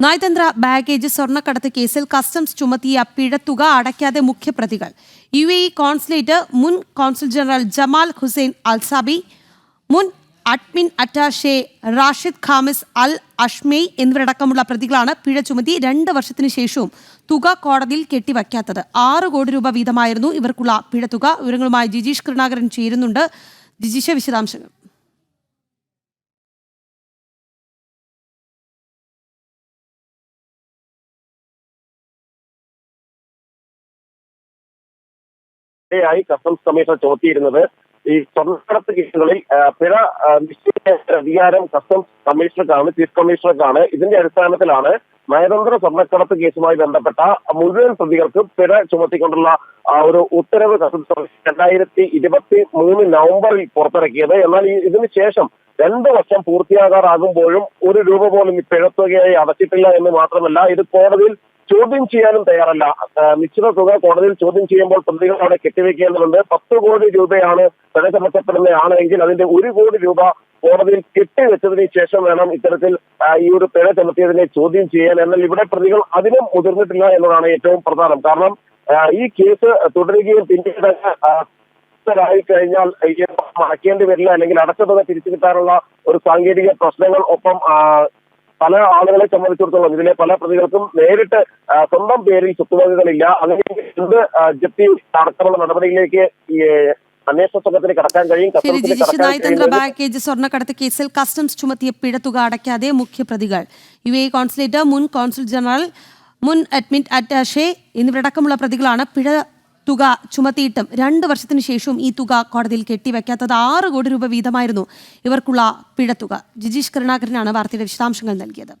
നയതന്ത്ര ബാഗേജ് സ്വർണക്കടത്ത് കേസിൽ കസ്റ്റംസ് ചുമത്തിയ പിഴത്തുക അടയ്ക്കാതെ മുഖ്യപ്രതികൾ. യു എ ഇ കോൺസുലേറ്റ് മുൻ consul general Jamal Hussain Alzaabi മുൻ admin attache Rashid Khamis Al Ashmeiy എന്നിവരടക്കമുള്ള പ്രതികളാണ് പിഴ ചുമത്തി രണ്ട് വർഷത്തിന് ശേഷവും തുക കോടതിയിൽ കെട്ടിവയ്ക്കാത്തത്. ആറ് കോടി രൂപ വീതമായിരുന്നു ഇവർക്കുള്ള പിഴത്തുക. വിവരങ്ങളുമായി ജിജീഷ് കരുണാകരൻ ചേരുന്നുണ്ട്. ജിജീഷ വിശദാംശങ്ങൾ. ആയി കസ്റ്റംസ് കമ്മീഷണർ ചുമത്തിയിരുന്നത്. ഈ സ്വർണക്കടത്ത് കേസുകളിൽ പിഴ നിശ്ചയിച്ച അധികാരം കസ്റ്റംസ് കമ്മീഷണർക്കാണ് ചീഫ് കമ്മീഷണർക്കാണ്. ഇതിന്റെ അടിസ്ഥാനത്തിലാണ് നയതന്ത്ര സ്വർണക്കടത്ത് കേസുമായി ബന്ധപ്പെട്ട മുഴുവൻ പ്രതികൾക്കും പിഴ ചുമത്തിക്കൊണ്ടുള്ള ഒരു ഉത്തരവ് കസ്റ്റംസ് കമ്മീഷൻ രണ്ടായിരത്തി ഇരുപത്തി മൂന്ന് നവംബറിൽ പുറത്തിറക്കിയത്. എന്നാൽ ഇതിന് ശേഷം രണ്ട് വർഷം പൂർത്തിയാകാറാകുമ്പോഴും ഒരു രൂപ പോലും പിഴത്തുകയായി അടച്ചിട്ടില്ല എന്ന് മാത്രമല്ല ഇത് കോടതിയിൽ ചോദ്യം ചെയ്യാനും തയ്യാറല്ല. നിശ്ചിത തുക കോടതിയിൽ ചോദ്യം ചെയ്യുമ്പോൾ പ്രതികൾ അവിടെ കെട്ടിവെക്കേണ്ടതുണ്ട്. പത്ത് കോടി രൂപയാണ് പിഴ ചുമത്തപ്പെടുന്നതാണ് എങ്കിൽ അതിന്റെ ഒരു കോടി രൂപ കോടതിയിൽ കെട്ടിവെച്ചതിന് ശേഷം വേണം ഇത്തരത്തിൽ ഈ ഒരു പിഴ ചുമത്തിയതിനെ ചോദ്യം ചെയ്യാൻ. എന്നാൽ ഇവിടെ പ്രതികൾ അതിനും മുതിർന്നിട്ടില്ല എന്നതാണ് ഏറ്റവും പ്രധാനം. കാരണം ഈ കേസ് തുടരുകയും പിന്നീട് ായി കഴിഞ്ഞാൽ അടയ്ക്കേണ്ടി വരില്ല. അല്ലെങ്കിൽ അടച്ച തുക തിരിച്ചു കിട്ടാനുള്ള ഒരു സാങ്കേതിക പ്രശ്നങ്ങൾ ഒപ്പം പല ആളുകളെ സംബന്ധിച്ചിടത്തോളം ഇതിലെ പല പ്രതികൾക്കും നേരിട്ട് സ്വന്തം പേരിൽ സ്വത്തുവകകളില്ല അങ്ങനെ എന്ത് ജപ്തി അടക്കമുള്ള നടപടിയിലേക്ക് അന്വേഷണ സംഘത്തിന് കടക്കാൻ കഴിയും നയതന്ത്ര ബാഗേജ് സ്വർണക്കടത്ത് കേസിൽ കസ്റ്റംസ് ചുമത്തിയ പിഴത്തുക അടയ്ക്കാതെ മുഖ്യപ്രതികൾ യു എ കോൺസുലേറ്റ് മുൻ കോൺസുൽ ജനറൽ മുൻ അഡ്മിറ്റ് അറ്റാഷെ എന്നിവരടക്കമുള്ള പ്രതികളാണ് പിഴ തുക ചുമത്തിയിട്ടും രണ്ട് വർഷത്തിന് ശേഷവും ഈ തുക കോടതിയിൽ കെട്ടിവെക്കാത്തത് ആറ് കോടി രൂപ വീതമായിരുന്നു ഇവർക്കുള്ള പിഴത്തുക. ജിജീഷ് കരുണാകരനാണ് വാർത്തയുടെ വിശദാംശങ്ങൾ നൽകിയത്.